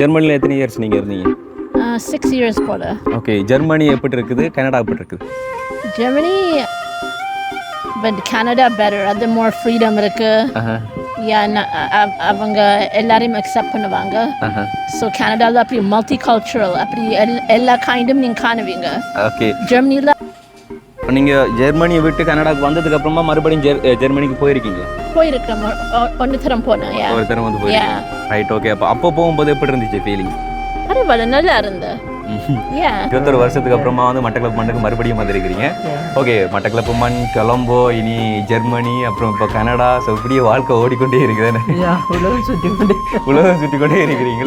ஜெர்மனியில் எத்தனை இயர்ஸ் நீங்கள் இருந்தீங்க? six years போல. ஓகே ஜெர்மனி எப்படி இருக்குது கனடா எப்படி இருக்குது Germany but Canada better. அது more freedom இருக்கு. ஆஹா. Yeah ந- அ- அவங்க எல்லாரையும் அக்செப்ட் பண்ணுவாங்க. ஸோ கனடாவில் அப்படி மல்டி கல்ச்சுரல் அப்படி எல் எல்லா கைண்டும் நீங்கள் காணுவீங்க. ஓகே ஜெர்மனியில் நீங்கள் ஜெர்மனியை விட்டு கனடாக்கு வந்ததுக்கு அப்புறமா மறுபடியும் ஜெர் ஜெர்மனிக்கு போயிருக்கீங்களா? போயிருக்கேன். ஒன்று தரம் போனேன் yeah. ஒரு தரம் வந்து போயிருக்கீங்க. ரைட் ஓகே அப்போ அப்போ போகும்போது எப்படி இருந்துச்சு ஃபீலிங் பரவாயில்ல நல்லா இருந்தேன். yeah. இருபத்தொரு வருஷத்துக்கு அப்புறமா வந்து மட்டக்களப்பு மண்ணுக்கு மறுபடியும் வந்திருக்கிறீங்க. ஓகே மட்டக்களப்பு மண் கொலம்போ இனி ஜெர்மனி அப்புறம் இப்போ கனடா. ஸோ இப்படியே வாழ்க்கை ஓடிக்கொண்டே இருக்குதானே உலகம் சுற்றி கொண்டு உலகம் சுற்றி கொண்டே இருக்கிறீங்க.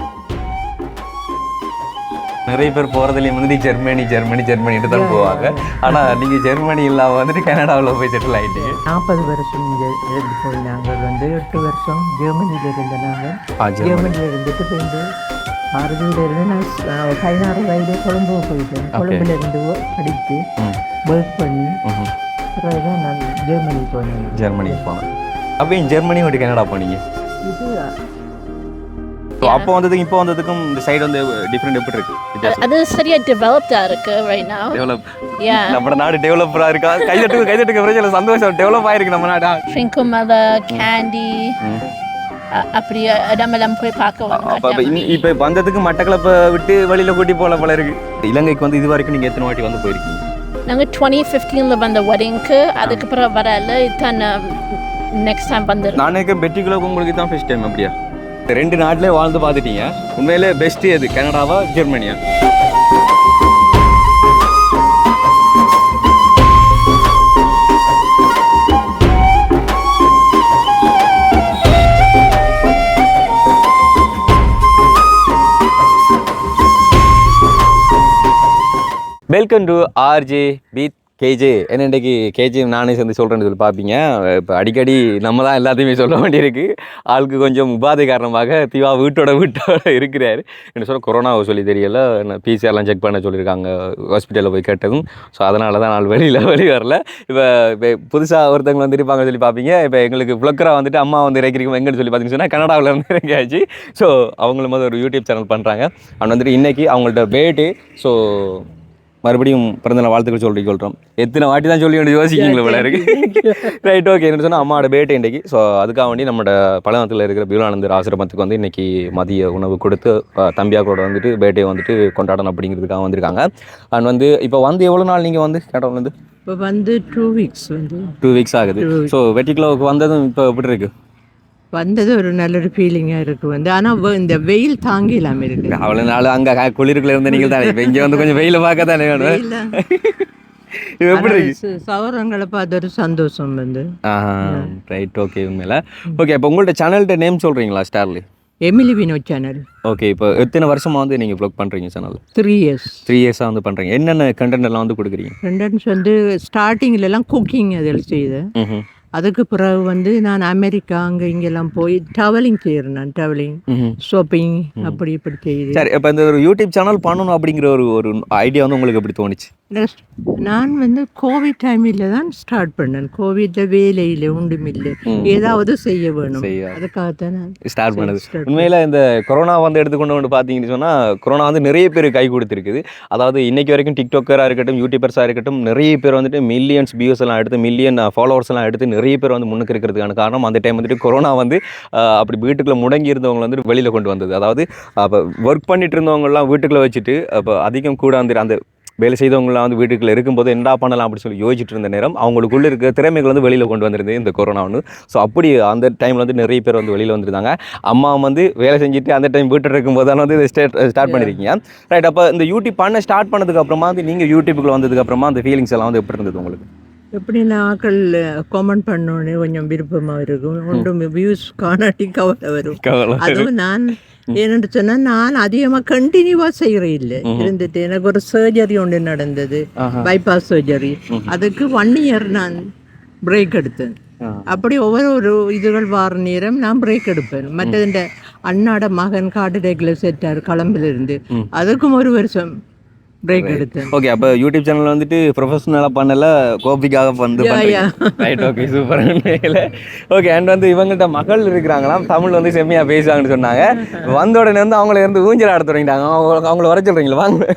நிறைய பேர் போகிறதுலேயும் வந்துட்டு ஜெர்மனி ஜெர்மனி ஜெர்மனிட்டு தான் போவாங்க. ஆனால் நீங்கள் ஜெர்மனி இல்லாமல் வந்துட்டு கனடாவில் போய் செட்டில் ஆகிட்டீங்க நாற்பது வருஷம் போய் நாங்கள் வந்து எட்டு வருஷம் ஜெர்மனியில் இருந்த நாங்கள். ஜெர்மனி. ஜெர்மனியில் இருந்துட்டு போயிட்டு இருந்து நான் பதினாறு வயது கொழும்பு போயிட்டேன். கொழும்புல இருந்து படித்து ஒர்க் பண்ணி தான் நான் ஜெர்மனி போனேன். ஜெர்மனிக்கு போனேன். அப்பயும் ஜெர்மனி விட்டு கனடா போனீங்க? இது ஸோ அப்போ வந்ததுக்கும் இப்போ வந்ததுக்கும் இந்த சைடு வந்து டிஃப்ரெண்ட் எப்படி இருக்கு? அது சரியா டெவலப்டாக இருக்கு ரைட் now. Develop yeah. நம்ம நாடு டெவலப்பராக இருக்கா? கைதட்டுக்கு கைதட்டுக்கு பிரச்சனை சந்தோஷம் டெவலப் ஆயிருக்கு நம்ம நாடு? ட்ரிங்குமலை கேண்டி ம். அப்படி இடமெல்லாம் போய் பார்க்க இப்போ வந்ததுக்கு மட்டக்களப்பை விட்டு வெளியில கூட்டி போல போல இருக்கு. இலங்கைக்கு வந்து இது வரைக்கும் நீங்க எத்தனை வாட்டி வந்து போயிருக்கீங்க? நாங்கள் டுவெண்ட்டி ஃபிஃப்டீனில் வந்த வெட்டிங்க்கு அதுக்கப்புறம் வரல. இதான் நெக்ஸ்ட் டைம் வந்துடும் நான் பெட்டிக்குள்ள உங்களுக்கு தான் ஃபர்ஸ்ட் டைம் அப்படியா? ரெண்டு நாட்டிலே வாழ்ந்து பார்த்துட்டீங்க. உண்மையிலே பெஸ்ட் எது கனடாவா ஜெர்மனியா? Welcome to RJ with KJ என்ன இன்றைக்கி கேஜே நானே சேர்ந்து சொல்கிறேன்னு சொல்லி பார்ப்பீங்க. இப்போ அடிக்கடி நம்ம தான் எல்லாத்தையுமே சொல்ல வேண்டியிருக்கு. ஆளுக்கு கொஞ்சம் உபாதை காரணமாக தீவா வீட்டோட வீட்டோட இருக்கிறாரு. என்ன சொல்ல கொரோனாவை சொல்லி தெரியல. பிசிஆர்லாம் செக் பண்ண சொல்லியிருக்காங்க. ஹாஸ்பிட்டலில் போய் கேட்டதும். ஸோ அதனால தான் நான் வெளியில் வெளியே வரல. இப்போ இப்போ புதுசாக ஒருத்தவங்க வந்துருப்பாங்க சொல்லி பார்ப்பீங்க. இப்போ எங்களுக்கு புளக்கராக வந்துட்டு அம்மா வந்து இறக்கிறீங்க எங்கன்னு சொல்லி பார்த்தீங்கன்னு சொன்னால் கனடாவில் இருந்து இறங்கியாச்சு. ஸோ அவங்களும் வந்து ஒரு யூடியூப் சேனல் பண்ணுறாங்க அவன் வந்துட்டு இன்றைக்கி அவங்கள்ட்ட பேட்டு. ஸோ மறுபடியும் பிறந்தநாள் வாழ்த்துக்கள் சொல்லி சொல்கிறோம் எத்தனை வாட்டி தான் சொல்லி யோசிக்கிங்களா போல இருக்கு. ரைட் ஓகே என்ன சொன்னால் அம்மாவோட பேட்டை இன்றைக்கி ஸோ அதுக்காக வேண்டி நம்மளோட பழமத்தில் இருக்கிற பியூலானந்தர் ஆசிரமத்துக்கு வந்து இன்றைக்கி மதிய உணவு கொடுத்து அஹ், தம்பியாக்களோட வந்துட்டு பேட்டையை வந்துட்டு கொண்டாடணும் அப்படிங்கிறதுக்காக வந்திருக்காங்க. அண்ட் வந்து இப்போ வந்து எவ்வளோ நாள் நீங்கள் வந்து கேட்டவங்க வந்து? இப்போ வந்து டூ வீக்ஸ் வந்து. டூ வீக்ஸ் ஆகுது. ஸோ வெட்டிக்குள்ளவுக்கு வந்ததும் இப்போ எப்படி இருக்கு? வந்தது ஒரு நல்ல ஒரு ஃபீலிங்காக இருக்குது வந்து. ஆனால் இந்த வெயில் தாங்கிலாம இருக்கு அவ்வளோ நாள் அங்கே குளிருக்குள்ள இருந்த நீங்கள் தானே இப்போ இங்கே வந்து கொஞ்சம் வெயில் பார்க்க தானே வேணும் எப்படி இருக்கு? அதாவது ச- சௌரங்களை பார்த்து ஒரு சந்தோஷம் வந்து. ரைட் ஓகே உண்மையில. ஓகே இப்போ உங்கள்ட்ட சேனல்கிட்ட நேம் சொல்கிறீங்களா Starly Emily Vino channel okay இப்போ எத்தனை வருஷமா வந்து நீங்கள் ப்ளாக் பண்ணுறீங்க சேனல் த்ரீ இயர்ஸ் த்ரீ இயர்ஸாக வந்து பண்ணுறீங்க என்னென்ன கண்டென்ட் எல்லாம் வந்து கொடுக்குறீங்க? ரெண்டன்ஸ் வந்து ஸ்டார்டிங்ல எல்லாம் குக்கிங் அதில் ம்ஹும். அதுக்கு பிறகு வந்து நான் அமெரிக்கா அங்கே இங்கெல்லாம் போய் ட்ராவலிங் செய்கிறேன் நான் ட்ராவலிங். ஷாப்பிங் அப்படி இப்படி செய்யுது சரி இப்போ இந்த ஒரு யூடியூப் சேனல் பண்ணணும் அப்படிங்கிற ஒரு ஒரு ஐடியா வந்து உங்களுக்கு எப்படி தோணுச்சு? Next, நான் வந்து கோவிட் டைமில் தான் ஸ்டார்ட் பண்ணேன். கோவிட்ல வேலை இல்லை ஏதாவது செய்ய வேணும். அதுக்காகத்தான் நான் ஸ்டார்ட் பண்ணது. உண்மையில் இந்த கொரோனா வந்து எடுத்துக்கொண்டு வந்து பார்த்தீங்கன்னு சொன்னால் கொரோனா வந்து நிறைய பேர் கை கொடுத்துருக்குது. அதாவது இன்னைக்கு வரைக்கும் டிக்டாக்கராக இருக்கட்டும் யூடியூபர்ஸாக இருக்கட்டும் நிறைய பேர் வந்துட்டு மில்லியன்ஸ் வியூஸ் எல்லாம் எடுத்து மில்லியன் ஃபாலோவர்ஸ் எல்லாம் எடுத்து நிறைய பேர் வந்து முன்னுக்கு இருக்கிறதுக்கான காரணம் அந்த டைம் வந்துட்டு கொரோனா வந்து அப்படி வீட்டுக்குள்ளே முடங்கி இருந்தவங்க வந்துட்டு வெளியில் கொண்டு வந்தது. அதாவது அப்போ ஒர்க் பண்ணிட்டு இருந்தவங்கலாம் வீட்டுக்குள்ளே வச்சுட்டு அப்போ அதிகம் கூட வந்து அந்த வேலை செய்தவங்களாம் வந்து வீட்டுக்குள்ளே இருக்கும்போது என்ன பண்ணலாம் அப்படின்னு சொல்லி யோசிச்சுட்டு இருந்த நேரம் அவங்களுக்குள்ள இருக்க திறமைகள் வந்து வெளியில் கொண்டு வந்திருந்தது இந்த கொரோனா ஒன்று ஸோ அப்படி அந்த டைமில் வந்து நிறைய பேர் வந்து வெளியில் வந்திருந்தாங்க. அம்மா வந்து வேலை செஞ்சுட்டு அந்த டைம் வீட்டில் இருக்கும்போது தான் வந்து இதை ஸ்டார்ட் ஸ்டார்ட் பண்ணியிருக்கீங்க ரைட் அப்போ இந்த யூடியூப் பண்ண ஸ்டார்ட் பண்ணதுக்கு அப்புறமா வந்து நீங்கள் யூடியூப்புக்குள்ளே வந்ததுக்கப்புறமா அந்த ஃபீலிங்ஸ் எல்லாம் வந்து எப்படி இருந்தது உங்களுக்கு? எப்படி ஆக்கள் காமெண்ட் பண்ணோடனே கொஞ்சம் விருப்பமாக இருக்கும். ஒன்றும் வியூஸ் காணாட்டி கவலை வரும். அதுவும் நான் ஏன்னு சொன்னால் நான் அதிகமாக கண்டினியூவாக செய்கிறேன் இல்லை இருந்துட்டு எனக்கு ஒரு சர்ஜரி ஒன்று நடந்தது. பைபாஸ் சர்ஜரி அதுக்கு ஒன் இயர் நான் பிரேக் எடுத்தேன். அப்படி ஒவ்வொரு ஒரு இதுகள் வார நேரம் நான் பிரேக் எடுப்பேன். மற்றது இந்த அண்ணாட மகன் காட்டு டேக்கில் செட்டார் களம்பிலிருந்து அதுக்கும் ஒரு வருஷம். பிரேக் எடுத்தேன். ஓகே அப்போ யூடியூப் சேனல் வந்துட்டு ப்ரொஃபஷனலாக பண்ணல கோபிக்காக வந்து. Right okay super okay and வந்து இவங்கள்ட்ட மகள் இருக்கிறாங்களாம். தமிழ் வந்து செம்மையாக பேசுவாங்கன்னு சொன்னாங்க. வந்த உடனே வந்து அவங்கள இருந்து ஊஞ்சல் ஆட தொடங்கிட்டாங்க. அவங்க அவங்கள வர சொல்கிறீங்களா வாங்க.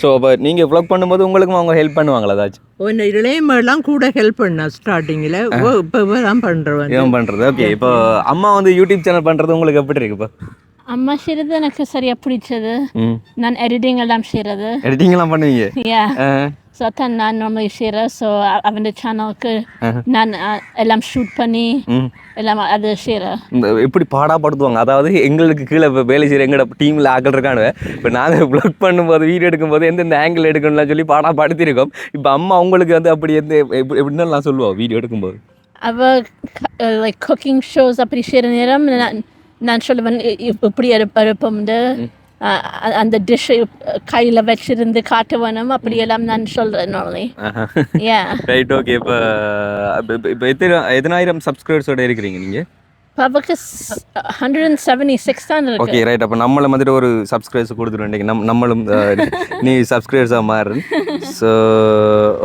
ஸோ அப்போ நீங்கள் வ்ளாக் பண்ணும்போது உங்களுக்கும் அவங்க ஹெல்ப் பண்ணுவாங்களா ஏதாச்சும்? ஒன்று இளையமெல்லாம் கூட ஹெல்ப் பண்ணா ஸ்டார்டிங்கில் இப்போ தான் பண்ணுறவன் இவன் பண்ணுறது ஓகே இப்போ அம்மா வந்து யூடியூப் சேனல் பண்ணுறது உங்களுக்கு எப்படி இருக்கு இப்போ? அம்மா செய்கிறது எனக்கு சரியாக பிடிச்சது. நான் எடிட்டிங் எல்லாம் செய்கிறது எடிட்டிங்லாம் பண்ணுவீங்க? யா ஸோ அதான் நான் நார்மலி செய்கிறேன் ஸோ அவன் சேனலுக்கு நான் எல்லாம் ஷூட் பண்ணி எல்லாம் அது செய்கிறேன் எப்படி பாடாப்படுத்துவாங்க அதாவது எங்களுக்கு கீழே இப்போ வேலை செய்கிற எங்களோட டீமில் ஆக்கள் இருக்கானுவ. இப்போ நாங்கள் ப்ளக் பண்ணும்போது வீடியோ எடுக்கும்போது எந்தெந்த ஆங்கிள் எடுக்கணும்லாம் சொல்லி பாடாப்படுத்திருக்கோம் இப்போ அம்மா உங்களுக்கு வந்து அப்படி எந்த எப்படி எப்படின்னு சொல்லுவோம் வீடியோ எடுக்கும்போது? அவ லைக் குக்கிங் ஷோஸ் அப்படி செய்கிற நேரம் நான் நான் சொல்லுவேன் இப்படி அ- அந்த டிஷ்ஷை கையில் வச்சிருந்து காட்ட வேணும். அப்படியெல்லாம் நான் சொல்கிறேன் நார்மலி யா ரைட் ஓகே இப்போ இப்போ எத்தனை எத்தனாயிரம் சப்ஸ்கிரைபர்ஸோட இருக்கிறீங்க நீங்கள் அவருக்கு ஹண்ட்ரட் அண்ட் செவன்டி சிக்ஸ் தான் ஓகே ரைட் அப்போ நம்மளை வந்துட்டு ஒரு சப்ஸ்கிரைப்ஸ் கொடுத்துருவோம் இன்றைக்கி நம் நம்மளும் நீ சப்ஸ்கிரைபர்ஸாக மாறு ஸோ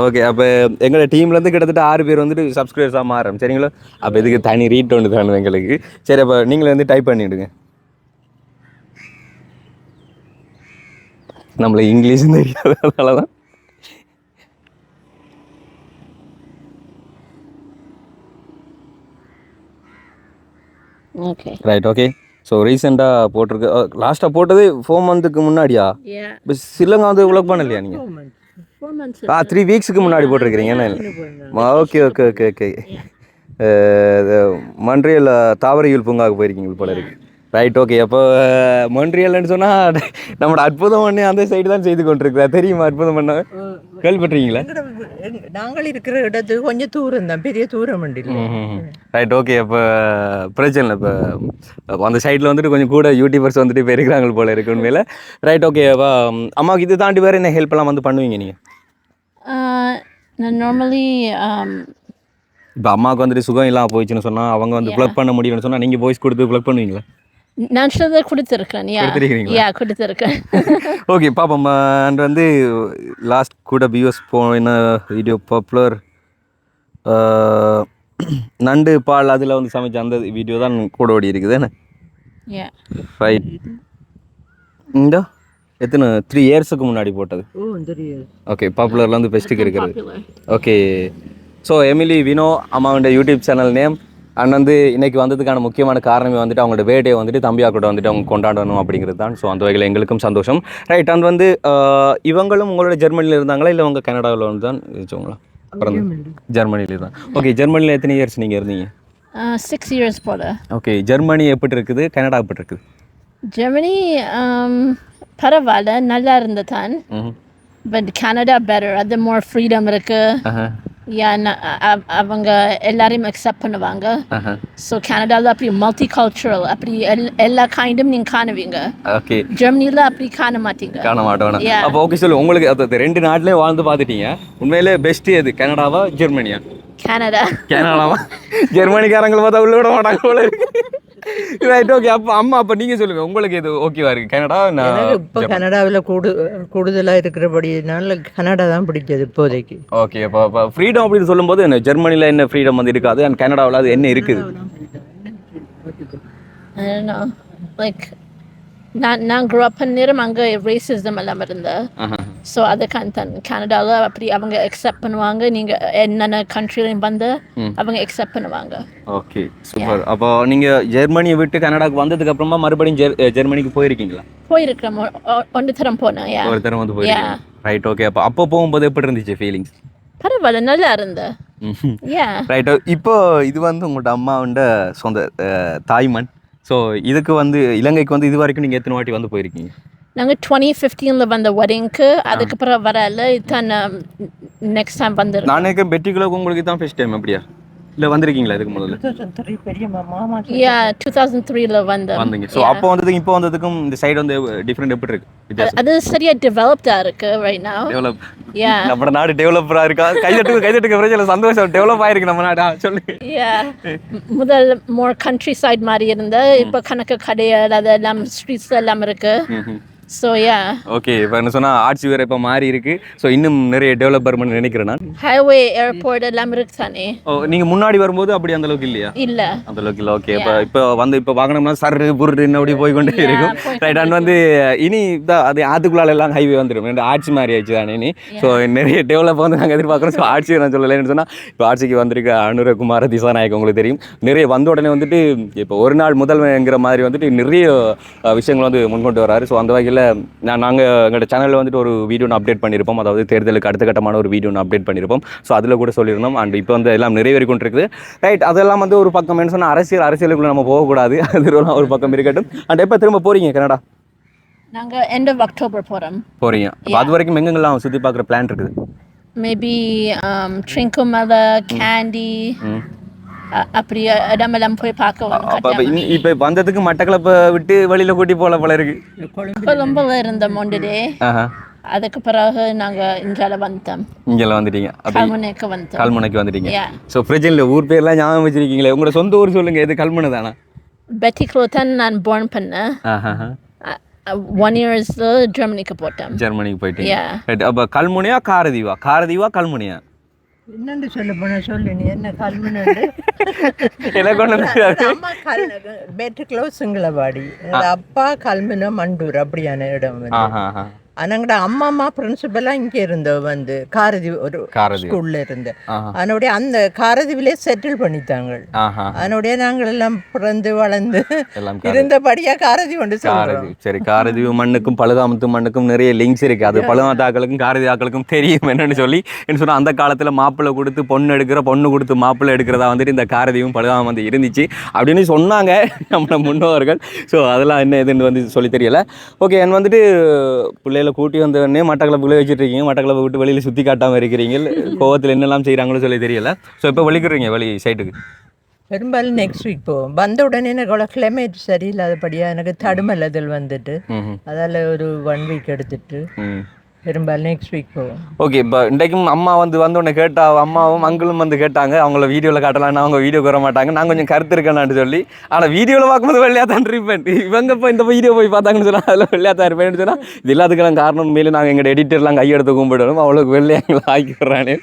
ஓகே அப்போ எங்களோட டீம்லேருந்து கிட்டத்தட்ட ஆறு பேர் வந்துட்டு சப்ஸ்கிரைபர்ஸாக மாறும். சரிங்களா? அப்போ இதுக்கு தனி ரீட் ஒன்று தானே எங்களுக்கு. சரி அப்போ நீங்களே வந்து டைப் பண்ணிவிடுங்க நம்மள இங்கிலீஷ் தெரியாதனால தான் ஓகே ரைட் ஓகே ஸோ ரீசெண்டாக போட்டிருக்கு. லாஸ்ட்டாக போட்டது ஃபோர் மந்த்துக்கு முன்னாடியா? இப்போ ஸ்ரீலங்கா வந்து உலக பண்ணலையா நீங்கள் ஆ த்ரீ வீக்ஸுக்கு முன்னாடி போட்டிருக்கிறீங்க. என்ன? Okay okay okay okay Montreal தாவரையில் பூங்காவுக்கு போயிருக்கீங்க போல இருக்கு. ரைட் ஓகே அப்போ மொன்றியல்னு சொன்னால் நம்மளோட அற்புதம் பண்ணி அந்த சைடு தான் செய்து கொண்டிருக்கிறா தெரியுமா அற்புதம் பண்ண கேள்விப்பட்டிருக்கீங்களா? நாங்கள் இருக்கிற இடத்து கொஞ்சம் தூரம் தான் பெரிய தூரம் ரைட் ஓகே அப்போ பிரச்சனை இல்லை இப்போ அந்த சைடில் வந்துட்டு கொஞ்சம் கூட யூடியூபர்ஸ் வந்துட்டு இப்போ இருக்கிறாங்க போல இருக்கு உண்மையில். ரைட் ஓகே அப்போ அம்மாவுக்கு இது தாண்டி வேறு என்ன ஹெல்ப்லாம் வந்து பண்ணுவீங்க நீங்கள் நான் நார்மலி இப்போ அம்மாவுக்கு வந்துட்டு சுகம் இல்லாமல் போயிடுச்சுன்னு சொன்னால் அவங்க வந்து ப்ளக் பண்ண முடியும்னு சொன்னால் நீங்கள் வாய்ஸ் கொடுத்து ப்ளக் பண்ணுவீங்களா? நான் கொடுத்துருக்கேன் யா கொடுத்துருக்கேன். ஓகே பாப்போம். அண்ட் வந்து லாஸ்ட் கூட வியூஸ் போன வீடியோ பாப்புலர் நண்டு பால் அதில் வந்து சமைச்ச அந்த வீடியோ தான் கூட ஓடி இருக்குது. என்ன? யா ரைட் இந்த எத்தனை த்ரீ இயர்ஸுக்கு முன்னாடி போட்டது? ஓகே பாப்புலரில் வந்து பெஸ்ட்டுக்கு இருக்கிறது ஓகே ஸோ எமிலி வினோ அம்மாவோட யூடியூப் சேனல் நேம் அண்ட் வந்து இன்னைக்கு வந்ததுக்கான முக்கியமான காரணமே வந்துட்டு அவங்களோட வேட்டையை வந்துட்டு தம்பியா கூட வந்துட்டு அவங்க கொண்டாடணும் அப்படிங்கிறது தான். ஸோ அந்த வகையில் எங்களுக்கும் சந்தோஷம். ரைட் அண்ட் வந்து இவங்களும் உங்களோட ஜெர்மனியில் இருந்தாங்களா? இல்லை உங்கள் கனடாவில் வந்து தான் வச்சவங்களா பிறந்து. ஜெர்மனியில தான். ஓகே ஜெர்மனியில் எத்தனை இயர்ஸ் நீங்கள் இருந்தீங்க? சிக்ஸ் இயர்ஸ் போல. ஓகே ஜெர்மனி எப்படி இருக்குது? கனடா எப்படி இருக்குது? ஜெர்மனி பரவாயில்ல நல்லா இருந்ததான். பட் கனடா பெட்டர் அது மோர் ஃப்ரீடம் இருக்கு. ஆஹா. யா அவங்க எல்லாரையும் அக்செப்ட் பண்ணுவாங்க ஸோ கனடாவில் அப்படி மல்டி கல்ச்சுரல் அப்படி எல் எல்லா கைண்டும் நீங்கள் காணுவீங்க ஓகே ஜெர்மனியில் அப்படி காண மாட்டீங்க காண மாட்டோம். அப்போ ஓகே சொல்லு உங்களுக்கு அது ரெண்டு நாட்டிலே வாழ்ந்து பார்த்துட்டீங்க. உண்மையிலே பெஸ்ட் எது? கனடாவா ஜெர்மனியா? கனடா கனடாவா ஜெர்மனிக்காரங்களை பார்த்தா உள்ள விட மாட்டாங்க ரைட் ஓகே அப்போ அம்மா அப்போ நீங்க சொல்லுங்க உங்களுக்கு எது ஓகேவா இருக்கு? கனடா இப்போ கனடாவில் கூடு கூடுதலாக இருக்கிறபடினால கனடா தான் பிடிச்சது இப்போதைக்கு. ஓகே அப்போ அப்போ ஃப்ரீடம் அப்படின்னு சொல்லும்போது என்ன ஜெர்மனியில் என்ன ஃப்ரீடம் வந்து இருக்காது அண்ட் கனடாவில் அது என்ன இருக்குது? நான் நான் grow up பண்ண நேரம் அங்கே ரேசிசம் எல்லாம் இருந்த. ஸோ தான் கனடாவில் அப்படி அவங்க அக்செப்ட் பண்ணுவாங்க நீங்கள் என்னென்ன கண்ட்ரிலையும் வந்து அவங்க அக்செப்ட் பண்ணுவாங்க ஓகே சூப்பர் அப்போ நீங்க ஜெர்மனியை விட்டு கனடாக்கு வந்ததுக்கு அப்புறமா மறுபடியும் ஜெர் ஜெர்மனிக்கு போயிருக்கீங்களா போயிருக்கிறோம் ஒன்று தரம் போனேன் ஒரு தரம் வந்து போயிருக்கீங்க ரைட் ஓகே அப்போ அப்போ போகும்போது எப்படி இருந்துச்சு ஃபீலிங்ஸ் பரவாயில்ல நல்லா இருந்த யா ரைட் இப்போ இது வந்து உங்களோட அம்மாவோட சொந்த தாய்மண் ஸோ இதுக்கு வந்து இலங்கைக்கு வந்து இது வரைக்கும் நீங்கள் எத்தனை வாட்டி வந்து போயிருக்கீங்க நாங்கள் டுவெண்ட்டி ஃபிஃப்டீனில் வந்த வெட்டிங்க்கு அதுக்கப்புறம் வரல. இதுதான் நெக்ஸ்ட் டைம் வந்துருக்கோம் நான் பெட்டிக்குள்ள உங்களுக்கு தான் ஃபர்ஸ்ட் டைம் அப்படியா? இல்லை வந்திருக்கீங்களா இதுக்கு முதல்ல? பெரிய மாமா யா டூ தௌசண்ட் த்ரீல வந்தோம் வந்தீங்க. ஸோ அப்போ வந்ததுக்கும் இப்போ வந்ததுக்கும் இந்த சைடு வந்து டிஃப்ரெண்ட் எப்படி இருக்கு? அது சரியா டெவலப்டாக இருக்கு ரைட் now. டெவலப் யா நம்ம நாடு டெவலப்பரா இருக்கா? கைதட்டுக்கு கைதட்டுக்கு பிரச்சனை சந்தோஷம் டெவலப் ஆயிருக்கு நம்ம நாடு. சொல்லுங்க Yeah. முதல் மோர் கண்ட்ரி சைட் மாதிரி இருந்த இப்போ கணக்கு கிடையாது அதெல்லாம் ஸ்ட்ரீட்ஸ் எல்லாம் இருக்கு. So yeah, ஓகே இப்போ என்ன சொன்னால் ஆட்சி வேறு இப்போ மாறி இருக்கு. ஸோ இன்னும் நிறைய டெவலப்மெண்ட் நினைக்கிறேன் நான். Highway, airport எல்லாம் இருக்குதானே ஓ நீங்கள் முன்னாடி வரும்போது அப்படி அந்த அளவுக்கு இல்லையா? இல்ல. அந்த அளவுக்கு இல்லை. ஓகே இப்போ இப்போ வந்து இப்போ வாங்கினோம்னா சர்ரு புருன்னு அப்படி போய் கொண்டே இருக்கும். ரைட் அண்ட் வந்து இனி தான் அது ஆத்துக்குள்ளால எல்லாம் ஹைவே வந்துடும் இந்த ஆட்சி மாறி ஆயிடுச்சு தானே இனி. ஸோ நிறைய டெவலப் வந்து நாங்கள் எதிர்பார்க்குறோம். ஸோ ஆட்சி நான் சொல்லலைன்னு சொன்னால் இப்போ ஆட்சிக்கு வந்திருக்க அனுரகுமார திசாநாயக் உங்களுக்கு தெரியும். நிறைய வந்த உடனே வந்துட்டு இப்போ ஒரு நாள் முதல்வங்கிற மாதிரி வந்துட்டு நிறைய விஷயங்கள் வந்து முன்கொண்டு வராரு. ஸோ அந்த வகையில் நான் நாங்கள் எங்களோட சேனலில் வந்துட்டு ஒரு வீடியோ அப்டேட் பண்ணியிருப்போம் அதாவது தேர்தலுக்கு அடுத்த கட்டமான ஒரு வீடியோ அப்டேட் பண்ணியிருப்போம் ஸோ அதில் கூட சொல்லியிருந்தோம். அண்ட் இப்போ வந்து எல்லாம் நிறைவேறி கொண்டிருக்குது ரைட் அதெல்லாம் வந்து ஒரு பக்கம் என்ன சொன்னால் அரசியல் அரசியலுக்குள்ள நம்ம போகக்கூடாது. அதுலாம் ஒரு பக்கம் இருக்கட்டும். அண்ட் எப்போ திரும்ப போகிறீங்க கனடா? நாங்க end of October போறோம். போகிறீங்க அது வரைக்கும் எங்கெங்கெல்லாம் சுற்றி பார்க்குற பிளான் இருக்குது? மேபி ட்ரிங்கோமலை கேண்டி ம். அப்படி இடமெல்லாம் போய் பார்க்க அப்போ இப்போ வந்ததுக்கு மட்டக்களப்பை விட்டு வெளியில் கூட்டி போகல போல இருக்கு. கொழும்புல இருந்தோம் ஒன்று டே ஆஹா. அதுக்கு பிறகு நாங்க இங்கால வந்தோம். இங்கெல்லாம் வந்துட்டீங்க. கல்முனைக்கு வந்தோம். கல்முனைக்கு வந்துட்டீங்க. ஸோ ஃப்ரிட்ஜில் ஊர் பேர்லாம் ஞாபகம் வச்சிருக்கீங்களே? உங்களோட சொந்த ஊர் சொல்லுங்கள் எது கல்முனை தானா? பெட்டி தான் நான் born பண்ணேன் ஒன் இயர்ஸ்ல ஜெர்மனிக்கு போட்டேன் ஜெர்மனிக்கு போயிட்டீங்க. அப்போ கல்முனையா காரதீவா? காரதீவா கல்முனையா? என்னன்னு சொல்ல போன சொல்லு நீ என்ன கல்முன்னு எனக்கு ஒன்று அம்மா கல் பெட்டு க்ளோஸுங்களவாடி அப்பா கல்முனை மண்டூர் அப்படியான இடம் ஆஹா ஆனாங்கடா அம்மா அம்மா பிரின்சிபலா இங்க இருந்தோம் வந்து காரதி ஒரு ஸ்கூல்ல இருந்து. அதனுடைய அந்த காரதிவிலே செட்டில் பண்ணித்தாங்க அதனுடைய நாங்கள் எல்லாம் பிறந்து வளர்ந்து இருந்தபடியா காரதி சொல்றோம். காரதீவு சரி காரதீவு மண்ணுக்கும் பழுதாமத்து மண்ணுக்கும் நிறைய லிங்க்ஸ் இருக்கு. அது பழுதாத்தாக்களுக்கும் காரதீவாக்களுக்கும் தெரியும் என்னன்னு சொல்லி. என்ன சொன்னா அந்த காலத்துல மாப்பிள்ளை கொடுத்து பொண்ணு எடுக்கிற பொண்ணு கொடுத்து மாப்பிள்ளை எடுக்கிறதா வந்துட்டு இந்த காரதீவும் பழுதாம வந்து இருந்துச்சு. அப்படின்னு சொன்னாங்க நம்ம முன்னோர்கள். ஸோ அதெல்லாம் என்ன எதுன்னு வந்து சொல்லி தெரியல. ஓகே என் வந்துட்டு பிள்ளைகளை கூட்டி வந்த உடனே மட்டக்களப்புக்குள்ளே வச்சுட்டு இருக்கீங்க. மட்டக்களப்பை விட்டு வெளியில சுத்தி காட்டாம இருக்கிறீங்க. கோவத்தில் என்னெல்லாம் செய்றாங்களோ சொல்லி தெரியல. ஸோ இப்போ வெளிக்கிறீங்க வெளி சைட்டுக்கு பெரும்பாலும் நெக்ஸ்ட் வீக் போவோம் வந்த உடனே எனக்கு கிளைமேட் சரியில்லாதபடியா எனக்கு தடுமலதல் வந்துட்டு. அதால ஒரு ஒன் வீக் எடுத்துட்டு. பெரும்பாலும் நெக்ஸ்ட் வீக் போவோம் ஓகே இப்போ இன்றைக்கும் அம்மா வந்து வந்த உடனே கேட்டா அம்மாவும் அங்கிளும் வந்து கேட்டாங்க அவங்கள வீடியோவில் காட்டலாம்னா அவங்க வீடியோ வர மாட்டாங்க. நான் கொஞ்சம் கருத்து இருக்கேன்னு சொல்லி ஆனால் வீடியோவில் பார்க்கும்போது வெள்ளையாக தான் இருப்பேன். இவங்க இப்போ இந்த வீடியோ போய் பார்த்தாங்கன்னு சொன்னால் அதில் வெள்ளையாக தான் இருப்பேன் சொன்னால் இது எல்லாத்துக்கெல்லாம் காரணம் மேலே நாங்கள் எங்கள் எடிட்டர்லாம் கையெடுத்து கும்பிடணும் அவ்வளோக்கு வெள்ளையாக எங்களை ஆக்கி விட்றானே.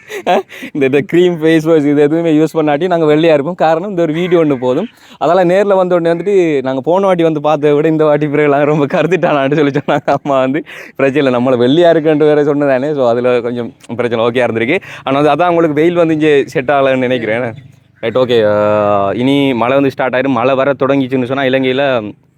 இந்த இந்த க்ரீம் ஃபேஸ் வாஷ் இது எதுவுமே யூஸ் பண்ணாட்டி நாங்கள் வெள்ளையாக இருப்போம். காரணம் இந்த ஒரு வீடியோ ஒன்று போதும். அதெல்லாம் நேரில் வந்த உடனே வந்துட்டு நாங்கள் போன வாட்டி வந்து பார்த்ததை விட இந்த வாட்டி பிறகு ரொம்ப கருத்துட்டானான்னு சொல்லி சொன்னாங்க. அம்மா வந்து பிரச்சனை இல்லை நம்மளை வெள்ளையாக இருக்குன்ட்டு வேறு சொன்னதானே ஸோ அதில் கொஞ்சம் பிரச்சனை ஓகே இருந்திருக்கு. ஆனால் வந்து அதான் உங்களுக்கு வெயில் வந்து இங்கே செட் ஆகலைன்னு நினைக்கிறேன். ரைட் ஓகே இனி மழை வந்து ஸ்டார்ட் ஆயிடும் மழை வர தொடங்கிச்சுன்னு சொன்னால் இலங்கையில்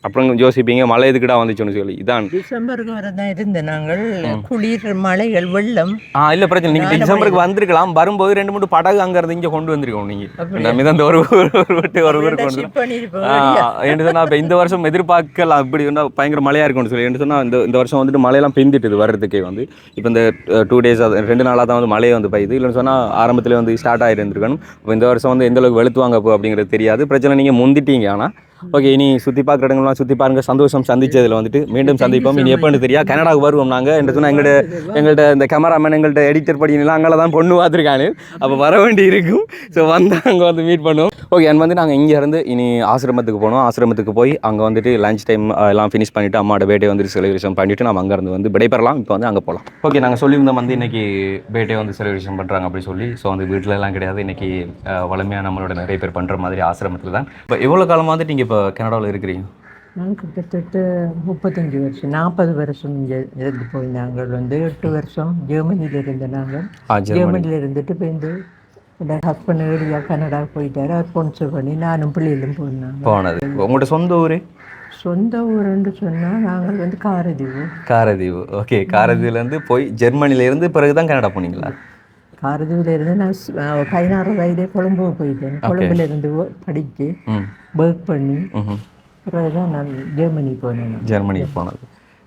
அப்புறம் யோசிப்பீங்க மழை எதுக்குடா வந்துச்சுன்னு சொல்லி. இதான். டிசம்பருக்கு வரை தான் இருந்த நாங்கள் குளிர் மலைகள் வெள்ளம். ஆ இல்லை பிரச்சனை நீங்கள் டிசம்பருக்கு வந்திருக்கலாம். வரும்போது ரெண்டு மூணு படகு அங்கே இருந்து இங்கே கொண்டு வந்திருக்கோம் நீங்கள் மிதந்த ஒரு ஊர் விட்டு ஒரு ஊருக்கு கொண்டு என்று சொன்னா இப்போ இந்த வருஷம் எதிர்பார்க்கலாம் இப்படி வந்து பயங்கர மழையாக இருக்கும்னு சொல்லி. என்று சொன்னால் இந்த இந்த வருஷம் வந்துட்டு மழையெல்லாம் பெஞ்சிட்டுது வர்றதுக்கே வந்து. இப்போ இந்த டூ டேஸ் ரெண்டு நாளாக தான் வந்து மழையை வந்து பெய்யுது. இல்லைன்னு சொன்னால் ஆரம்பத்தில் வந்து ஸ்டார்ட் ஆகிருந்துருக்கணும் இப்போ இந்த வருஷம் வந்து எந்த அளவுக்கு வெளுத்துவாங்க அப்படிங்கிறது தெரியாது. பிரச்சனை நீங்கள் முந்திட்டீங்க. ஆனால் ஓகே இனி சுற்றி பார்க்குற இடங்கள்லாம் சுற்றி பாருங்க. சந்தோஷம் சந்திச்சதில் வந்துட்டு மீண்டும் சந்திப்போம். இனி எப்போன்னு தெரியா கனடாவுக்கு வருவோம் நாங்கள் என்று சொன்னால் எங்கள்கிட்ட எங்கள்கிட்ட இந்த கேமராமேன் எங்கள்கிட்ட எடிட்டர் படிக்கலாம் அங்கே தான் பொண்ணு பார்த்துருக்கானு. அப்போ வர வேண்டி இருக்கும். ஸோ வந்து அங்கே வந்து மீட் பண்ணுவோம். ஓகே அண்ட் வந்து நாங்கள் இங்கே இருந்து இனி ஆசிரமத்துக்கு போனோம். ஆசிரமத்துக்கு போய் அங்கே வந்துட்டு லஞ்ச் டைம் எல்லாம் ஃபினிஷ் பண்ணிவிட்டு அம்மாவோட பேட்டை வந்து செலிப்ரேஷன் பண்ணிவிட்டு நம்ம அங்கேருந்து வந்து விடைபெறலாம் இப்போ வந்து அங்கே போகலாம் ஓகே நாங்கள் சொல்லியிருந்தோம் வந்து இன்னைக்கு பேட்டை வந்து செலிப்ரேஷன் பண்ணுறாங்க அப்படி சொல்லி. ஸோ வந்து வீட்டில் எல்லாம் கிடையாது. இன்னைக்கு அஹ், வளமையாக நம்மளோட நிறைய பேர் பண்ணுற மாதிரி ஆசிரமத்தில் தான். இப்போ எவ்வளோ காலமாக வந்துட்டு நீங்கள் இப்போ கனடாவில் இருக்கிறீங்க? நான் கிட்டத்தட்ட முப்பத்தஞ்சு வருஷம் நாற்பது வருஷம் இங்கே இருந்து போய் நாங்கள் வந்து எட்டு வருஷம் ஜெர்மனியில் இருந்த நாங்கள். ஜெர்மனியில் இருந்துட்டு இப்போ இந்த என் ஹஸ்பண்ட் ஏரியா கனடா போயிட்டாரு. ஸ்பான்சர் பண்ணி நானும் பிள்ளைகளும் போனாங்க. போனது. உங்களோட சொந்த ஊர்? சொந்த ஊருன்னு சொன்னால் நாங்கள் வந்து காரதீவு. காரதீவு. ஓகே காரதீவுலேருந்து போய் ஜெர்மனிலேருந்து பிறகு தான் கனடா போனீங்களா? காரதீவில் இருந்து நான் பதினாறு வயதே கொழும்பு போயிட்டேன் கொழும்புல இருந்து ஒ- படித்து ஒர்க் பண்ணி ம் பிறகு தான் நான் ஜெர்மனி போனேன் நான். ஜெர்மனிக்கு போனது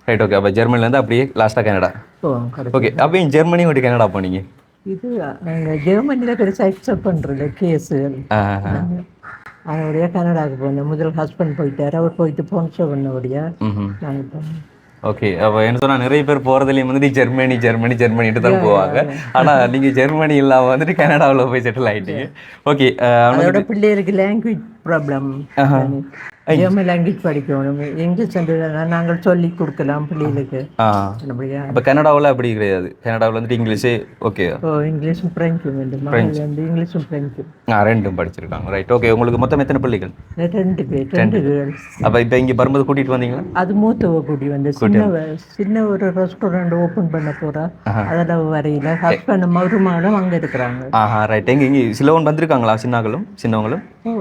ரைட் ஓகே அப்போ ஜெர்மனிலேருந்து அப்படியே லாஸ்ட்டாக கனடா ஓகே அப்போ ஜெர்மனி விட்டு கனடா போனீங்க இது நாங்கள் ஜெர்மனியில் பெருசாக அக்செப்ட் பண்ணுறல ஆஹா. அதனுடைய கனடாவுக்கு போனேன் முதல் ஹஸ்பண்ட் போயிட்டார் அவர் போயிட்டு ஸ்பான்சர் பண்ணபடியா. நாங்கள் போனோம் ஓகே அப்போ என்ன சொன்னா நிறைய பேர் போகிறதுலேயும் வந்துட்டு ஜெர்மனி ஜெர்மனி ஜெர்மனிட்டு தான் போவாங்க. ஆனால் நீங்கள் ஜெர்மனி இல்லாமல் வந்துட்டு கனடாவில் போய் செட்டில் ஆகிட்டீங்க ஓகே அதோட பிள்ளைகளுக்கு லாங்குவேஜ் ப்ராப்ளம். ஜெர்மன் லாங்குவேஜ் படிக்கணும் இங்கிலீஷ் நாங்கள் சொல்லி கொடுக்கலாம் பிள்ளைகளுக்கு அப்போ கனடாவில் அப்படி கிடையாது கனடாவில் வந்துட்டு இங்கிலீஷே ஓகே ஓ இங்கிலீஷும் ஃப்ரெஞ்சும் வேண்டும் வந்து இங்கிலீஷும் ஃப்ரெஞ்சும் ஆ ரெண்டும் படிச்சிருக்காங்க ரைட் ஓகே உங்களுக்கு மொத்தம் எத்தனை பிள்ளைகள் ரெண்டு பேர் ரெண்டு கேர்ள்ஸ் அப்போ இப்போ இங்கே வரும்போது கூட்டிகிட்டு வந்தீங்களா அது மூத்தவ கூட்டி வந்து சின்ன சின்ன ஒரு ரெஸ்டாரண்ட் ஓபன் பண்ண போறா அதில் வரையில ஹஸ்பண்ட் மருமகளும் அங்க இருக்கிறாங்க ஆஹா ரைட் எங்கே இங்கே சிலவன் வந்திருக்காங்களா சின்னாக்களும் சின்னவங்களும் ஓ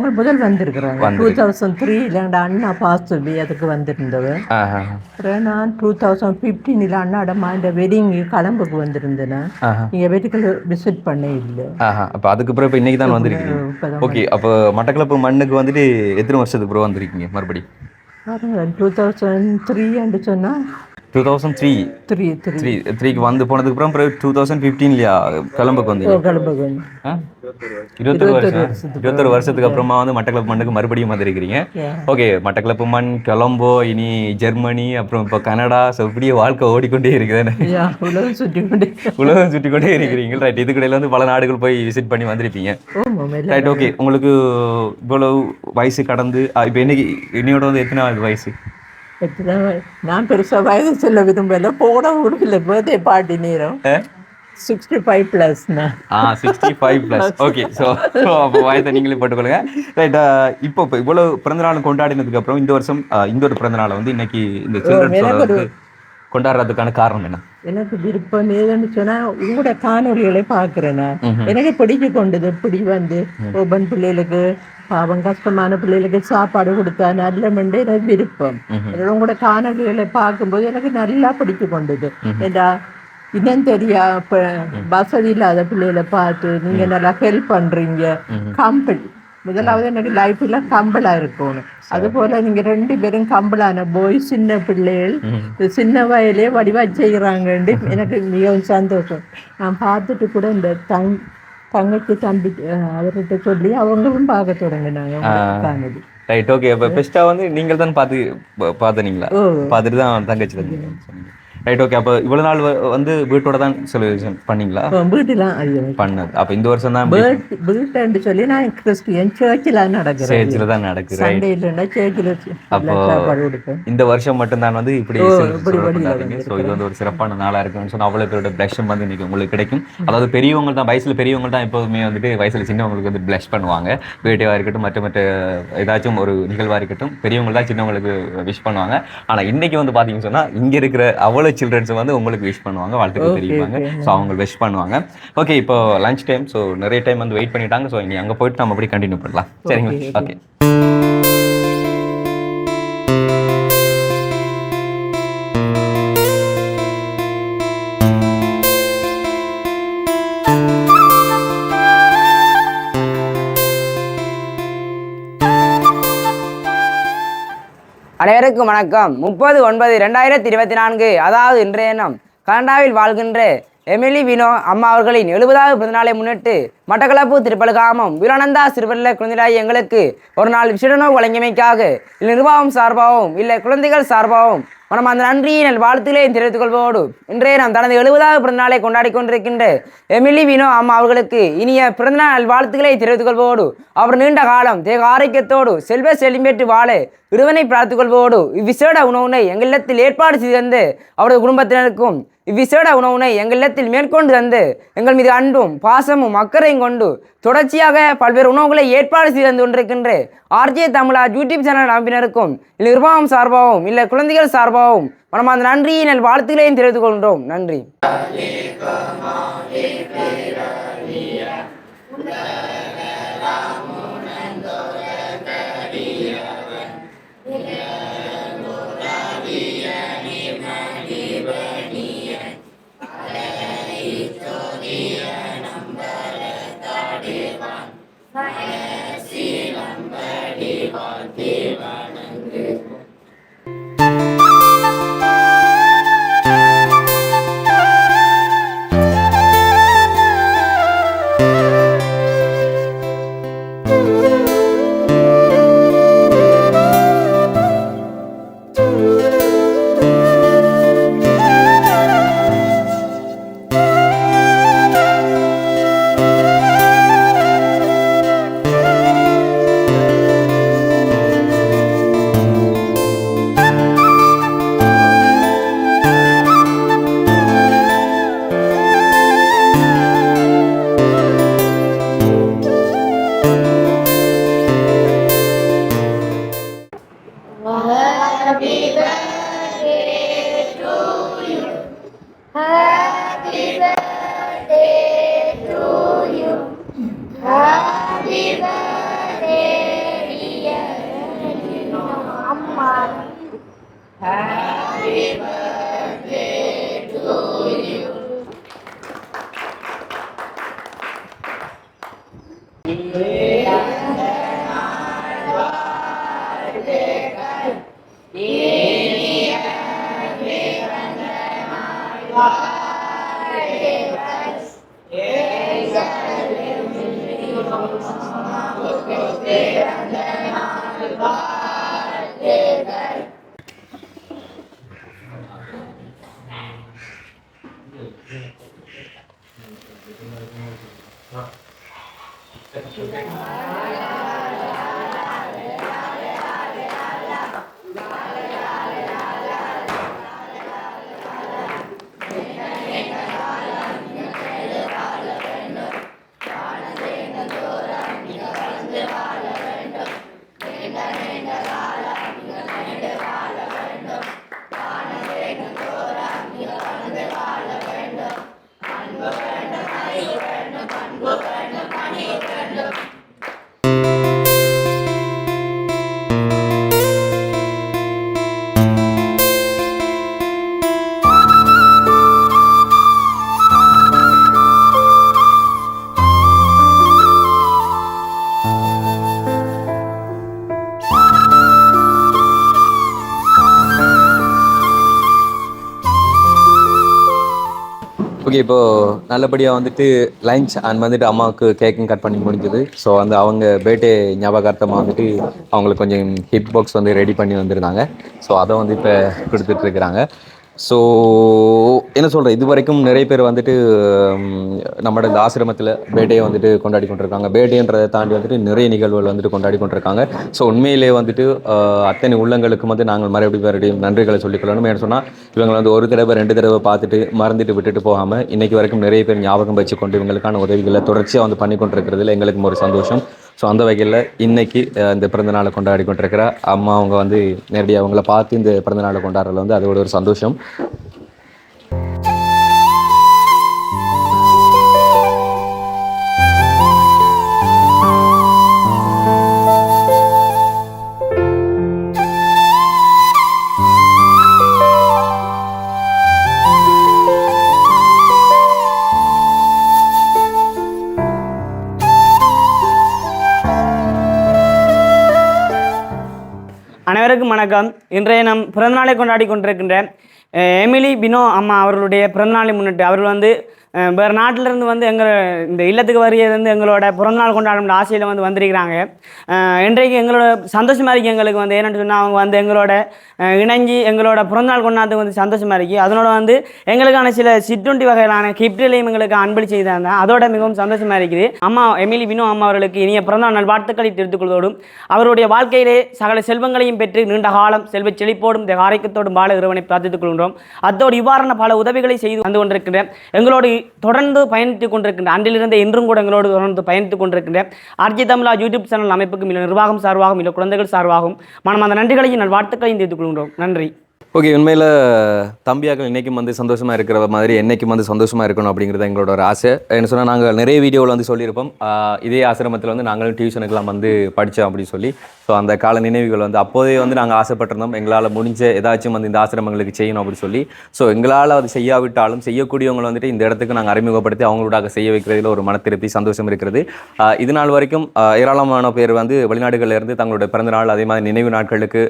அவங்க முதல் வந்திருக்கிறாங்க டூ தௌசண்ட் த்ரீல அண்ணா பாஸ்து அதுக்கு வந்திருந்தவன் ஆஹா. அப்புறம் நான் டூ தௌசண்ட் ஃபிஃப்டீனில் அண்ணாட இந்த வெட்டிங் கிளம்புக்கு வந்திருந்தேன். ஆஹா. இங்கே வெட்டிக்கல் விசிட் பண்ண இல்லை. அப்போ அதுக்கப்புறம் இப்போ இன்னைக்கு தான் வந்திருக்கீங்க. ஓகே அப்போ மட்டக்களப்பு மண்ணுக்கு வந்துட்டு எத்தனை வருஷத்துக்கு அப்புறம் வந்திருக்கீங்க மறுபடியும் டூ தௌசண்ட் த்ரீன்னு சொன்னால் two thousand three three three three த்ரீக்கு வந்து போனதுக்கு அப்புறம் பிறகு டூ தௌசண்ட் ஃபிஃப்டீன்லையா கிளம்புக்கு வந்து? இருபத்தொரு வருஷம். இருபத்தொரு வருஷத்துக்கு அப்புறமா வந்து மட்டக்களப்பு மண்ணுக்கு மறுபடியும் வந்திருக்கிறீங்க. ஓகே மட்டக்களப்பு மண் கொலம்போ இனி ஜெர்மனி அப்புறம் இப்போ கனடா ஸோ இப்படியே வாழ்க்கை ஓடிக்கொண்டே இருக்குதுன்னு யா உலகம் சுற்றி கொண்டு உலகம் சுற்றி கொண்டே இருக்கிறீங்க. ரைட் இதுக்கிடையில வந்து பல நாடுகள் போய் விசிட் பண்ணி வந்திருப்பீங்க. ரைட் ஓகே உங்களுக்கு இவ்வளவு வயசு கடந்து இப்போ இன்னைக்கு இன்னையோட வந்து வயசு? எத்தனை வய- நான் பெருசாக வயது சொல்ல விரும்பல. போன ஊரில் பர்த்டே பார்ட்டி நேரம் சிக்ஸ்டி ஃபைவ் ப்ளஸ்ண்ணா ஆ sixty five plus okay so அப்போ வயதை நீங்களே போட்டுக்கொள்ளுங்க. ரைட் இப்போ இப்போ இவ்வளவு பிறந்தநாள் கொண்டாடினதுக்கு அப்புறம் இந்த வருஷம் இந்த ஒரு பிறந்தநாளை வந்து இன்னைக்கு இந்த சில்ட்ரன்ஸ் கொண்டாடுறதுக்கான காரணம் என்ன? எனக்கு விருப்பம் ஏதுன்னு சொன்னா உங்களோட காணொலிகளை பார்க்குறேன். நான் எனக்கு பிடிச்சு கொண்டது இப்படி வந்து ஒவ்வொன் பிள்ளைகளுக்கு பாவம் கஷ்டமான பிள்ளைகளுக்கு சாப்பாடு கொடுத்தா நல்ல மண்டு எனக்கு விருப்பம். அதனால உங்களோட காணொலிகளை பார்க்கும்போது எனக்கு நல்லா பிடிச்சு கொண்டது. ஏண்டா இன்னும் தெரியா வசதி இல்லாத பிள்ளைகளை பார்த்து நீங்க நல்லா ஹெல்ப் பண்றீங்க. கம்பல். முதலாவது எனக்கு லைஃப்ல கம்பலா இருக்கணும். அது போல நீங்க ரெண்டு பேரும் கம்பலான போய் சின்ன பிள்ளைகள் சின்ன வயலே வடிவா செய்கிறாங்கன்னு எனக்கு மிகவும் சந்தோஷம் நான் பார்த்துட்டு கூட இந்த தங் தங்கச்சி தம்பி அவர்கிட்ட சொல்லி அவங்களும் பார்க்க தொடங்கினாங்க ரைட் ஓகே இப்போ பெஸ்ட்டாக வந்து நீங்கள் தான் பார்த்து பார்த்தனீங்களா. பார்த்துட்டு தான் தங்கச்சி சொன்னீங்க ரைட் ஓகே அப்போ இவ்வளோ நாள் வந்து வீட்டோட தான் செலிப்ரேஷன் பண்ணீங்களா? அப்போ வீட்டுலாம் பண்ணது. அப்போ இந்த வருஷம் தான் வீட்டு வீட்டுன்னு சொல்லி நான் கிறிஸ்டியன் சேர்ச்சில் நடக்கிறேன் சேர்ச்சில் தான் நடக்குது சண்டே இல்லைன்னா சேர்ச்சில் கொடுப்பேன். இந்த வருஷம் மட்டும்தான் வந்து இப்படி ஸோ இது வந்து ஒரு சிறப்பான நாளாக இருக்குன்னு சொன்னால் அவ்வளோ பேரோட பிளஷம் வந்து இன்னைக்கு உங்களுக்கு கிடைக்கும். அதாவது பெரியவங்க தான் வயசில் பெரியவங்க தான் எப்போதுமே வந்துட்டு வயசில் சின்னவங்களுக்கு வந்து பிளஷ் பண்ணுவாங்க. பேட்டியாக இருக்கட்டும் மற்ற மற்ற ஏதாச்சும் ஒரு நிகழ்வாக இருக்கட்டும் பெரியவங்க தான் சின்னவங்களுக்கு விஷ் பண்ணுவாங்க. ஆனால் இன்னைக்கு வந்து பார்த்தீங்கன்னு சொன்னால் இங்கே இருக்கிற அவ்வளோ சில்ட்ரன்ஸ் வந்து உங்களுக்கு விஷ் பண்ணுவாங்க வாழ்த்துக்கள் தெரிவிப்பாங்க. ஸோ அவங்க விஷ் பண்ணுவாங்க. ஓகே இப்போ லஞ்ச் டைம் ஸோ நிறைய டைம் வந்து வெயிட் பண்ணிட்டாங்க. ஸோ இனி அங்கே போயிட்டு நம்ம அப்படி கண்டினியூ பண்ணலாம். சரிங்களா? ஓகே அனைவருக்கும் வணக்கம். முப்பது ஒன்பது ரெண்டாயிரத்தி இருபத்தி நான்கு. அதாவது இன்றைய தினம் கனடாவில் வாழ்கின்ற எமிலி வினோ அம்மா அவர்களின் எழுபதாவது பிறந்தநாளை முன்னிட்டு மட்டக்களப்பு திருப்பலகாமம் வீரானந்தா சிறுவல்ல குழந்தைராய் எங்களுக்கு ஒரு நாள் விசேடனோ வழங்கியமைக்காக இல்லை நிர்வாகம் சார்பாகவும் இல்லை குழந்தைகள் சார்பாகவும் மனம் அந்த நன்றியின் நல் வாழ்த்துக்களையும் தெரிவித்துக் கொள்வோடு இன்றைய நாம் தனது எழுபதாவது பிறந்தநாளை கொண்டாடி கொண்டிருக்கின்ற எமிலி வினோ அம்மா அவர்களுக்கு இனிய பிறந்தநாள் நல் வாழ்த்துக்களை தெரிவித்துக் கொள்வோடு அவர் நீண்ட காலம் தேக ஆரோக்கியத்தோடு செல்வ செழிம்பெற்று வாழ இறைவனை பிரார்த்துக் கொள்வோடு இவ்விசேட உணவுனை எங்கள் இல்லத்தில் ஏற்பாடு செய்து தந்து அவரது குடும்பத்தினருக்கும் இவ்விசேட உணவுனை எங்கள் இல்லத்தில் மேற்கொண்டு தந்து எங்கள் மீது அன்பும் பாசமும் அக்கறையும் கொண்டு தொடர்ச்சியாக பல்வேறு உணவுகளை ஏற்பாடு செய்து தந்து கொண்டிருக்கின்ற ஆர்ஜே தமிழா யூடியூப் சேனல் அமைப்பினருக்கும் இல்லை நிர்வாகம் சார்பாகவும் இல்லை குழந்தைகள் சார்பாகவும் நமக்கு அந்த நன்றி. நல் வாழ்த்துக்களையும் தெரிவித்துக் கொள்கிறோம் நன்றி. ஓகே இப்போ நல்லபடியாக வந்துட்டு லஞ்ச் அண்ட் வந்துட்டு அம்மாவுக்கு கேக்கும் கட் பண்ணி முடிஞ்சது. ஸோ வந்து அவங்க பேட்டே ஞாபகார்த்தமாக வந்துட்டு அவங்களுக்கு கொஞ்சம் ஹிட் பாக்ஸ் வந்து ரெடி பண்ணி வந்திருந்தாங்க. ஸோ அதை வந்து இப்போ கொடுத்துட்ருக்குறாங்க ஸோ என்ன சொல்கிறேன் இது வரைக்கும் நிறைய பேர் வந்துட்டு நம்மளோட இந்த ஆசிரமத்தில் பேட்டையை வந்துட்டு கொண்டாடி கொண்டிருக்காங்க. பேட்டைன்றதை தாண்டி வந்துட்டு நிறைய நிகழ்வுகள் வந்துட்டு கொண்டாடி கொண்டிருக்காங்க. ஸோ உண்மையிலே வந்துட்டு அத்தனை உள்ளங்களுக்கும் வந்து நாங்கள் மறுபடியும் மறுபடியும் நன்றிகளை சொல்லிக்கொள்ளணும் ஏன்னு சொன்னால் இவங்களை வந்து ஒரு தடவை ரெண்டு தடவை பார்த்துட்டு மறந்துட்டு விட்டுட்டு போகாமல் இன்றைக்கு வரைக்கும் நிறைய பேர் ஞாபகம் வச்சு கொண்டு இவங்களுக்கான உதவிகளை தொடர்ச்சியாக வந்து பண்ணி கொண்டிருக்கிறதுல எங்களுக்கும் ஒரு சந்தோஷம். ஸோ அந்த வகையில் இன்னைக்கு இந்த பிறந்தநாளை கொண்டாடி கொண்டிருக்கிற அம்மா அவங்க வந்து நேரடியாக அவங்கள பார்த்து இந்த பிறந்தநாளை கொண்டாடுறதுல வந்து அதோட ஒரு சந்தோஷம். அனைவருக்கும் வணக்கம். இன்றைய நம் பிறந்தநாளை கொண்டாடி கொண்டிருக்கின்ற எமிலி பினோ அம்மா அவர்களுடைய பிறந்தநாளை முன்னிட்டு அவர்கள் வந்து வேறு நாட்டிலேருந்து வந்து எங்கள் இந்த இல்லத்துக்கு வரியது வந்து எங்களோட பிறந்தநாள் கொண்டாடும் ஆசையில் வந்து வந்திருக்கிறாங்க. இன்றைக்கு எங்களோட சந்தோஷமாக இருக்குது எங்களுக்கு வந்து. என்னென்னு சொன்னால் அவங்க வந்து எங்களோட இணைஞ்சி எங்களோட பிறந்தநாள் கொண்டாடுறது வந்து சந்தோஷமாக இருக்குது அதனோட வந்து எங்களுக்கான சில சிற்றுண்டி வகையிலான கிஃப்ட்லையும் எங்களுக்கு அன்பளி செய்தாங்க. அதோட மிகவும் சந்தோஷமாக இருக்குது. அம்மா எமிலி வினோ அம்மா அவர்களுக்கு இனிய பிறந்தநாள் நாள் வாழ்த்துக்களை கொள்வதோடும் அவருடைய வாழ்க்கையிலே சகல செல்வங்களையும் பெற்று நீண்ட காலம் செல்வ செழிப்போடும் இந்த ஆரோக்கியத்தோடும் வாழ இறைவனை பிரார்த்தித்துக் கொள்கின்றோம். அத்தோடு இவ்வாறான பல உதவிகளை செய்து வந்து கொண்டிருக்கின்ற எங்களோட தொடர்ந்து பயணித்துக் கொண்டிருக்கின்ற அன்றிலிருந்து இன்றும் கூட எங்களோடு தொடர்ந்து பயணித்துக் கொண்டிருக்கின்ற ஆர்ஜி தமிழா யூடியூப் சேனல் அமைப்புக்கும் இல்லை நிர்வாகம் சார்பாகவும் இல்லை குழந்தைகள் சார்பாகவும் மனம் அந்த நன்றிகளையும் நல்வாழ்த்துக்களையும் தெரிந்து கொள்கின்றோம். நன்றி. ஓகே உண்மையில் தம்பியாக்கள் இன்றைக்கும் வந்து சந்தோஷமாக இருக்கிற மாதிரி என்னைக்கும் வந்து சந்தோஷமாக இருக்கணும் அப்படிங்கிறது எங்களோட ஒரு ஆசை. என்ன சொன்னால் நாங்கள் நிறைய வீடியோவில் வந்து சொல்லியிருப்போம். இதே ஆசிரமத்தில் வந்து நாங்களும் டியூஷனுக்கெல்லாம் வந்து படித்தோம் அப்படின்னு சொல்லி. ஸோ அந்த கால நினைவுகள் வந்து அப்போதே வந்து நாங்கள் ஆசைப்பட்டிருந்தோம். எங்களால் முடிஞ்ச ஏதாச்சும் வந்து இந்த ஆசிரமங்களுக்கு செய்யணும் அப்படின்னு சொல்லி. ஸோ எங்களால் அது செய்யாவிட்டாலும் செய்யக்கூடியவங்களை வந்துட்டு இந்த இடத்துக்கு நாங்கள் அறிமுகப்படுத்தி அவங்களோட செய்ய வைக்கிறதுல ஒரு மன திருப்தி சந்தோஷம் இருக்கிறது. ஆஹ் இது நாள் வரைக்கும் ஏராளமான பேர் வந்து வெளிநாடுகளிலிருந்து தங்களுடைய பிறந்த நாள் அதே மாதிரி நினைவு நாட்களுக்கு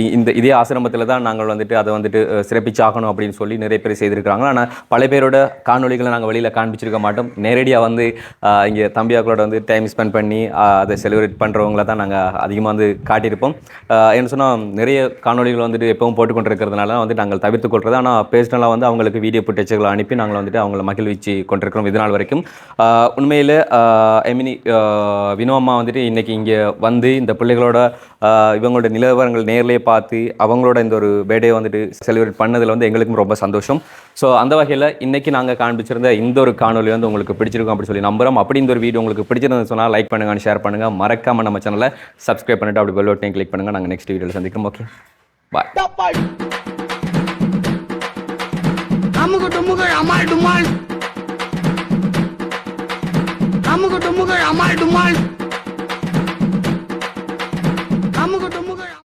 இ- இந்த இதே ஆசிரமத்தில் தான் நாங்கள் வந்துட்டு அதை வந்துட்டு சிறப்பிச்சாகணும் அப்படின்னு சொல்லி நிறைய பேர் செய்திருக்கிறாங்க. ஆனால் பல பேரோட காணொளிகளை நாங்கள் வெளியில் காண்பிச்சிருக்க மாட்டோம். நேரடியாக வந்து இங்கே தம்பியாக்களோட வந்து டைம் ஸ்பெண்ட் பண்ணி அதை செலிப்ரேட் பண்ணுறவங்கள தான் நாங்கள் அதிகமாக வந்து காட்டியிருப்போம். என்ன சொன்னால் நிறைய காணொளிகள் வந்துட்டு எப்பவும் போட்டுக்கொண்டிருக்கிறதுனால வந்து நாங்கள் தவிர்த்து கொள்வது ஆனால் பேசினால வந்து அவங்களுக்கு வீடியோ புட்டேஜ்களை அனுப்பி நாங்கள் வந்துட்டு அவங்கள மகிழ்விச்சு கொண்டிருக்கிறோம் இதனால் வரைக்கும். உண்மையில் எமினி ஆஹ், வந்துட்டு இன்றைக்கி இங்கே வந்து இந்த பிள்ளைகளோட இவங்களோட நிலவரங்கள் நேர்லேயே பார்த்து அவங்களோட இந்த ஒரு பேடையை வந்துட்டு செலிப்ரேட் பண்ணதில் வந்து எங்களுக்கும் ரொம்ப சந்தோஷம். ஸோ அந்த வகையில் இன்றைக்கி நாங்கள் காண்பிச்சிருந்த இந்த ஒரு காணொலி வந்து உங்களுக்கு பிடிச்சிருக்கும் அப்படி சொல்லி நம்புகிறோம் அப்படி இந்த ஒரு வீடியோ உங்களுக்கு பிடிச்சிருந்து சொன்னால் லைக் பண்ணுங்கள் ஷேர் பண்ணுங்கள் மறக்காமல் நம்ம சேனலை சப்ஸ்கிரைப் பண்ணிவிட்டு அப்படி பெல் பட்டனையும் கிளிக் பண்ணுங்கள் நாங்கள் நெக்ஸ்ட் வீடியோவில் சந்திக்கிறோம். ஓகே பாய் அமுக டுமுக அமால் டுமால். அமுக டுமுக அமால் டுமால்.